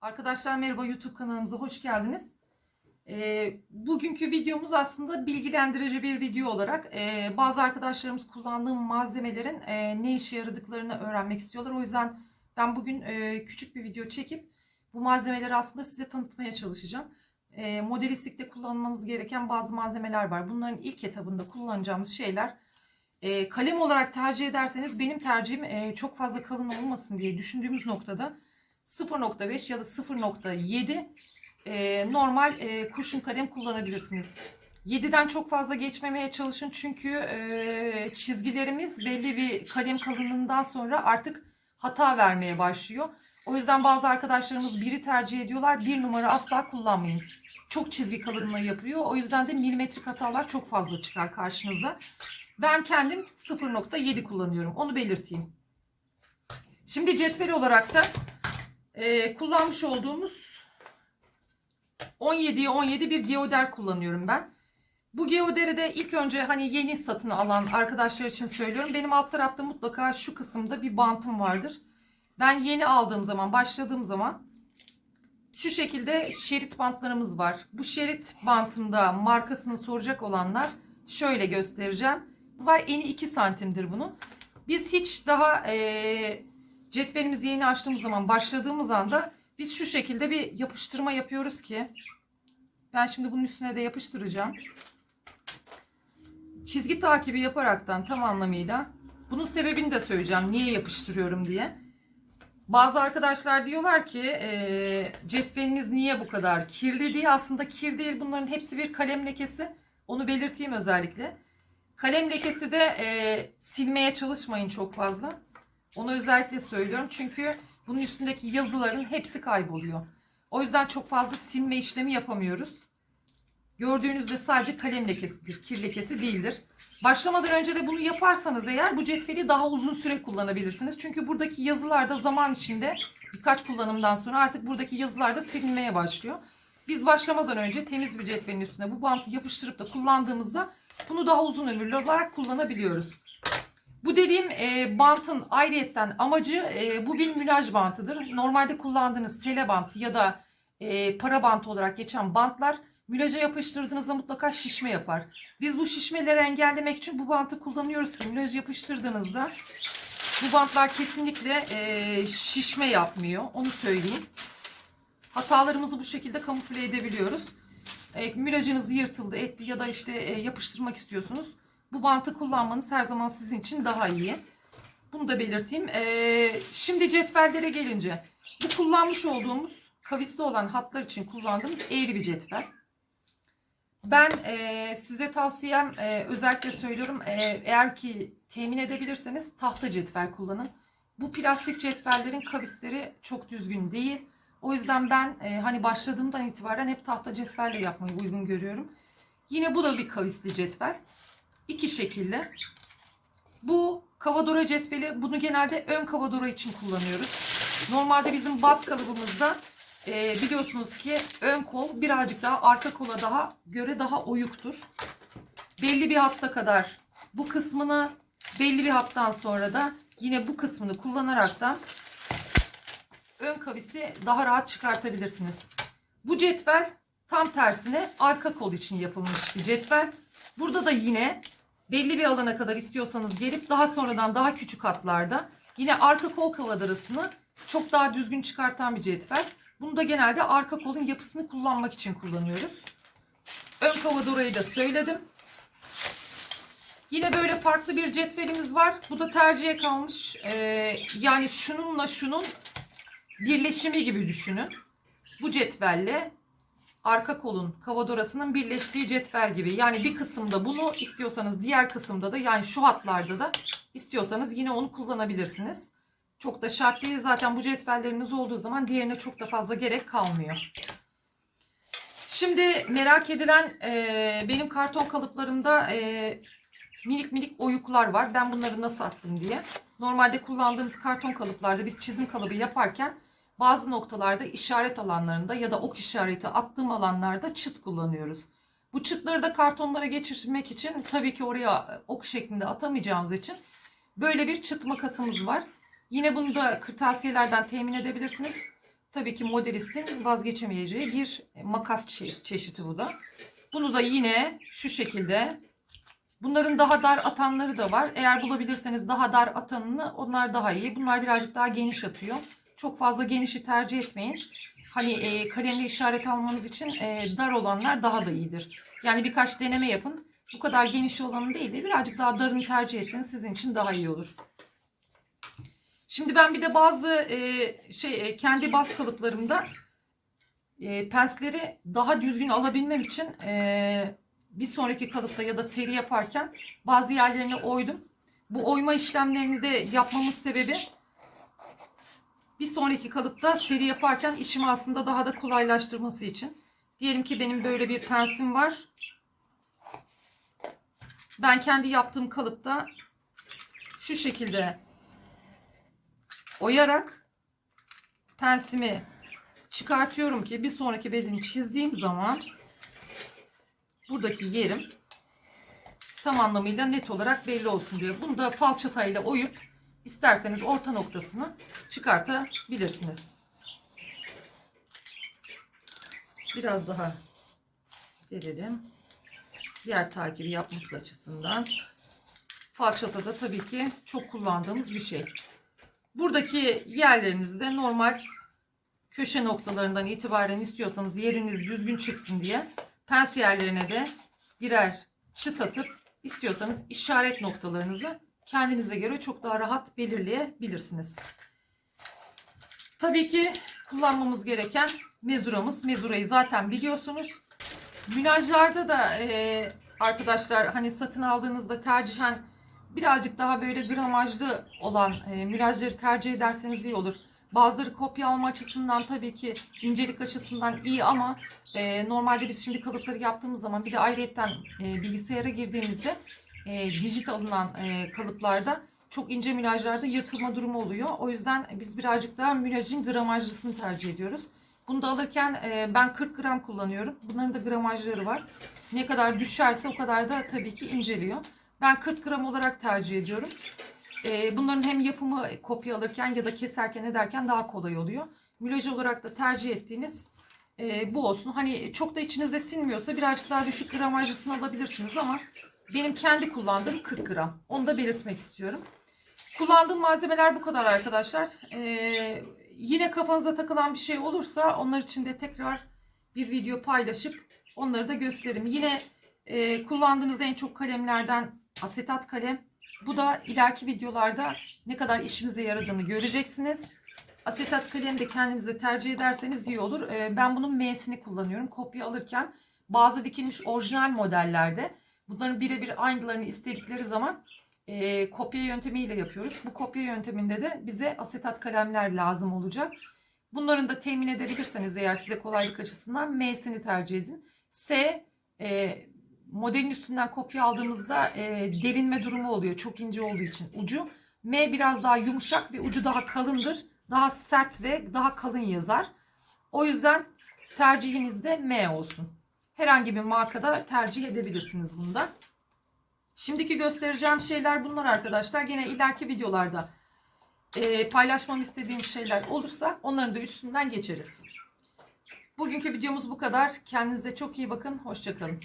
Arkadaşlar merhaba YouTube kanalımıza hoş geldiniz. Ee, bugünkü videomuz aslında bilgilendirici bir video olarak e, bazı arkadaşlarımız kullandığım malzemelerin e, ne işe yaradıklarını öğrenmek istiyorlar. O yüzden ben bugün e, küçük bir video çekip bu malzemeleri aslında size tanıtmaya çalışacağım. E, modelistlikte kullanmanız gereken bazı malzemeler var. Bunların ilk etabında kullanacağımız şeyler e, kalem olarak tercih ederseniz benim tercihim e, çok fazla kalın olmasın diye düşündüğümüz noktada 0.5 ya da 0.7 e, normal e, kurşun kalem kullanabilirsiniz. 7'den çok fazla geçmemeye çalışın çünkü e, çizgilerimiz belli bir kalem kalınlığından sonra artık hata vermeye başlıyor. O yüzden bazı arkadaşlarımız biri tercih ediyorlar. Bir numara asla kullanmayın. Çok çizgi kalınlığı yapıyor. O yüzden de milimetrik hatalar çok fazla çıkar karşınıza. Ben kendim 0.7 kullanıyorum. Onu belirteyim. Şimdi cetvel olarak da e, kullanmış olduğumuz 17'ye 17 bir geoder kullanıyorum ben. Bu geoderi de ilk önce hani yeni satın alan arkadaşlar için söylüyorum. Benim alt tarafta mutlaka şu kısımda bir bantım vardır. Ben yeni aldığım zaman, başladığım zaman şu şekilde şerit bantlarımız var. Bu şerit bantında markasını soracak olanlar şöyle göstereceğim. Var eni 2 santimdir bunun. Biz hiç daha e, cetvelimizi yeni açtığımız zaman başladığımız anda biz şu şekilde bir yapıştırma yapıyoruz ki ben şimdi bunun üstüne de yapıştıracağım. Çizgi takibi yaparaktan tam anlamıyla bunun sebebini de söyleyeceğim. Niye yapıştırıyorum diye. Bazı arkadaşlar diyorlar ki e, cetveliniz niye bu kadar kirli diye. Aslında kir değil bunların hepsi bir kalem lekesi. Onu belirteyim özellikle. Kalem lekesi de e, silmeye çalışmayın çok fazla. Onu özellikle söylüyorum. Çünkü bunun üstündeki yazıların hepsi kayboluyor. O yüzden çok fazla silme işlemi yapamıyoruz. Gördüğünüzde sadece kalem lekesidir. Kir lekesi değildir. Başlamadan önce de bunu yaparsanız eğer bu cetveli daha uzun süre kullanabilirsiniz. Çünkü buradaki yazılar da zaman içinde birkaç kullanımdan sonra artık buradaki yazılar da silinmeye başlıyor. Biz başlamadan önce temiz bir cetvelin üstüne bu bantı yapıştırıp da kullandığımızda bunu daha uzun ömürlü olarak kullanabiliyoruz. Bu dediğim e, bantın ayrıyetten amacı e, bu bir mülaj bantıdır. Normalde kullandığınız sele bantı ya da e, para bantı olarak geçen bantlar mülaja yapıştırdığınızda mutlaka şişme yapar. Biz bu şişmeleri engellemek için bu bantı kullanıyoruz ki mülaj yapıştırdığınızda bu bantlar kesinlikle e, şişme yapmıyor. Onu söyleyeyim. Hatalarımızı bu şekilde kamufle edebiliyoruz. E, mülajınız yırtıldı, etti ya da işte e, yapıştırmak istiyorsunuz. Bu bantı kullanmanız her zaman sizin için daha iyi. Bunu da belirteyim. E, şimdi cetvellere gelince bu kullanmış olduğumuz kavisli olan hatlar için kullandığımız eğri bir cetvel. Ben e, size tavsiyem e, özellikle söylüyorum e, eğer ki temin edebilirseniz tahta cetvel kullanın. Bu plastik cetvellerin kavisleri çok düzgün değil. O yüzden ben e, hani başladığımdan itibaren hep tahta cetvelle yapmayı uygun görüyorum. Yine bu da bir kavisli cetvel. İki şekilde. Bu kavadora cetveli bunu genelde ön kavadora için kullanıyoruz. Normalde bizim bas kalıbımızda e, biliyorsunuz ki ön kol birazcık daha arka kola daha göre daha oyuktur. Belli bir hatta kadar bu kısmını belli bir hattan sonra da yine bu kısmını kullanaraktan ön kavisi daha rahat çıkartabilirsiniz. Bu cetvel tam tersine arka kol için yapılmış bir cetvel. Burada da yine belli bir alana kadar istiyorsanız gelip daha sonradan daha küçük hatlarda yine arka kol kavadarasını çok daha düzgün çıkartan bir cetvel. Bunu da genelde arka kolun yapısını kullanmak için kullanıyoruz. Ön kavadorayı da söyledim. Yine böyle farklı bir cetvelimiz var. Bu da tercihe kalmış. Ee, yani şununla şunun birleşimi gibi düşünün. Bu cetvelle arka kolun kavadorasının birleştiği cetvel gibi. Yani bir kısımda bunu istiyorsanız diğer kısımda da yani şu hatlarda da istiyorsanız yine onu kullanabilirsiniz. Çok da şart değil zaten bu cetvelleriniz olduğu zaman diğerine çok da fazla gerek kalmıyor. Şimdi merak edilen e, benim karton kalıplarımda e, minik minik oyuklar var. Ben bunları nasıl attım diye. Normalde kullandığımız karton kalıplarda biz çizim kalıbı yaparken bazı noktalarda işaret alanlarında ya da ok işareti attığım alanlarda çıt kullanıyoruz. Bu çıtları da kartonlara geçirmek için tabii ki oraya ok şeklinde atamayacağımız için böyle bir çıt makasımız var. Yine bunu da kırtasiyelerden temin edebilirsiniz. tabii ki modelistin vazgeçemeyeceği bir makas çe- çeşidi bu da. Bunu da yine şu şekilde Bunların daha dar atanları da var. Eğer bulabilirseniz daha dar atanını onlar daha iyi. Bunlar birazcık daha geniş atıyor. Çok fazla genişi tercih etmeyin. Hani e, kalemle işaret almanız için e, dar olanlar daha da iyidir. Yani birkaç deneme yapın. Bu kadar geniş olanı değil de birazcık daha darını tercih etseniz sizin için daha iyi olur. Şimdi ben bir de bazı e, şey e, kendi baz kalıplarımda e, pensleri daha düzgün alabilmem için e, bir sonraki kalıpta ya da seri yaparken bazı yerlerini oydum. Bu oyma işlemlerini de yapmamın sebebi bir sonraki kalıpta seri yaparken işimi aslında daha da kolaylaştırması için. Diyelim ki benim böyle bir pensim var. Ben kendi yaptığım kalıpta şu şekilde oyarak pensimi çıkartıyorum ki bir sonraki bedeni çizdiğim zaman buradaki yerim tam anlamıyla net olarak belli olsun diye. Bunu da falçatayla oyup isterseniz orta noktasını çıkartabilirsiniz. Biraz daha delelim. Diğer takibi yapması açısından. Falçata da tabii ki çok kullandığımız bir şey. Buradaki yerlerinizde normal köşe noktalarından itibaren istiyorsanız yeriniz düzgün çıksın diye pens yerlerine de birer çıt atıp istiyorsanız işaret noktalarınızı kendinize göre çok daha rahat belirleyebilirsiniz. Tabii ki kullanmamız gereken mezuramız. Mezurayı zaten biliyorsunuz. Münajlarda da e, arkadaşlar hani satın aldığınızda tercihen birazcık daha böyle gramajlı olan e, mülajları tercih ederseniz iyi olur. Bazıları kopya alma açısından tabii ki incelik açısından iyi ama e, normalde biz şimdi kalıpları yaptığımız zaman bir de ayrıyetten e, bilgisayara girdiğimizde e, dijit alınan e, kalıplarda çok ince mülajlarda yırtılma durumu oluyor. O yüzden biz birazcık daha mülajın gramajlısını tercih ediyoruz. Bunu da alırken e, ben 40 gram kullanıyorum. Bunların da gramajları var. Ne kadar düşerse o kadar da tabii ki inceliyor. Ben 40 gram olarak tercih ediyorum. E, bunların hem yapımı kopya alırken ya da keserken ederken daha kolay oluyor. Mülaj olarak da tercih ettiğiniz e, bu olsun. Hani çok da içinizde sinmiyorsa birazcık daha düşük gramajlısını alabilirsiniz ama benim kendi kullandığım 40 gram. Onu da belirtmek istiyorum. Kullandığım malzemeler bu kadar arkadaşlar. Ee, yine kafanıza takılan bir şey olursa onlar için de tekrar bir video paylaşıp onları da gösteririm. Yine e, kullandığınız en çok kalemlerden asetat kalem. Bu da ileriki videolarda ne kadar işimize yaradığını göreceksiniz. Asetat kalem de kendinize tercih ederseniz iyi olur. Ee, ben bunun M'sini kullanıyorum. Kopya alırken bazı dikilmiş orijinal modellerde bunların birebir aynılarını istedikleri zaman e, kopya yöntemiyle yapıyoruz. Bu kopya yönteminde de bize asetat kalemler lazım olacak. Bunların da temin edebilirseniz eğer size kolaylık açısından M'sini tercih edin. S e, modelin üstünden kopya aldığımızda e, derinme durumu oluyor. Çok ince olduğu için ucu. M biraz daha yumuşak ve ucu daha kalındır. Daha sert ve daha kalın yazar. O yüzden tercihinizde M olsun. Herhangi bir markada tercih edebilirsiniz bunda. Şimdiki göstereceğim şeyler bunlar arkadaşlar. Gene ileriki videolarda e, paylaşmam istediğiniz şeyler olursa onların da üstünden geçeriz. Bugünkü videomuz bu kadar. Kendinize çok iyi bakın. Hoşçakalın.